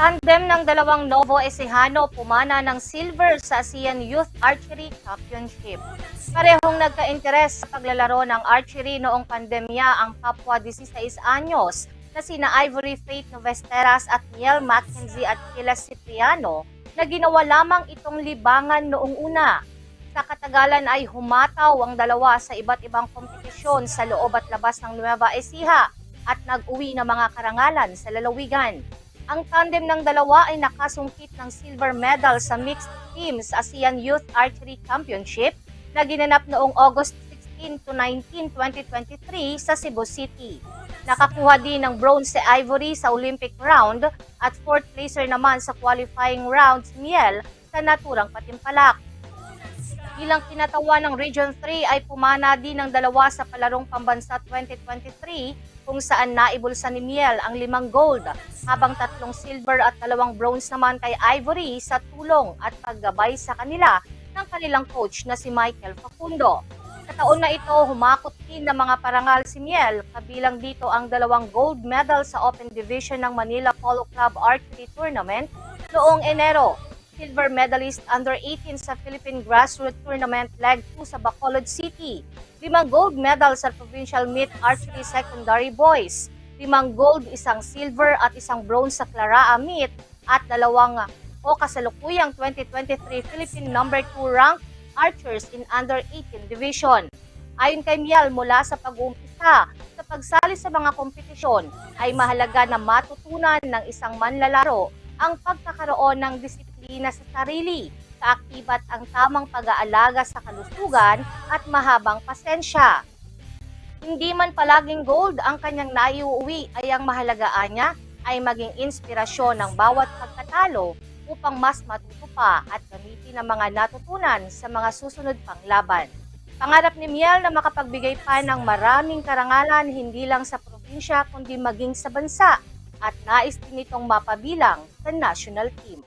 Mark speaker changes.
Speaker 1: Tandem ng dalawang Novo Ecijano pumana ng silver sa ASEAN Youth Archery Championship. Parehong nagka-interes sa paglalaro ng archery noong pandemya ang kapwa 16 anyos na sina Ivory Faith Novesteras at Miel Mackenzie at Kila Cipriano na ginawa lamang itong libangan noong una. Sa katagalan ay humataw ang dalawa sa iba't ibang kompetisyon sa loob at labas ng Nueva Ecija at nag-uwi ng mga karangalan sa lalawigan. Ang tandem ng dalawa ay nakasungkit ng silver medal sa mixed teams ASEAN Youth Archery Championship na ginanap noong August 16 to 19, 2023 sa Cebu City. Nakakuha din ng bronze si Ivory sa Olympic round at fourth placer naman sa qualifying round si Miel sa naturang patimpalak. Bilang kinatawan ng Region 3 ay pumana din ng dalawa sa palarong pambansa 2023 kung saan naibulsa ni Miel ang limang gold habang tatlong silver at dalawang bronze naman kay Ivory sa tulong at paggabay sa kanila ng kanilang coach na si Michael Facundo. Sa taon na ito, humakot din ng mga parangal si Miel, kabilang dito ang dalawang gold medal sa Open Division ng Manila Polo Club Archery Tournament noong Enero silver medalist under 18 sa Philippine Grassroots Tournament Leg 2 sa Bacolod City, limang gold medal sa Provincial Meet Archery Secondary Boys, limang gold, isang silver at isang bronze sa Claraa Meet at dalawang o kasalukuyang 2023 Philippine number 2 ranked archers in under 18 division. Ayon kay Miel, mula sa pag-uumpisa sa pagsali sa mga kompetisyon ay mahalaga na matutunan ng isang manlalaro ang pagkakaroon ng disiplina sa sarili, kaakibat ang tamang pag-aalaga sa kalusugan at mahabang pasensya. Hindi man palaging gold ang kanyang naiuwi ay ang mahalagaan niya ay maging inspirasyon ng bawat pagkatalo upang mas matuto pa at gamitin ang mga natutunan sa mga susunod pang laban. Pangarap ni Miel na makapagbigay pa ng maraming karangalan hindi lang sa probinsya kundi maging sa bansa at nais din itong mapabilang sa national team.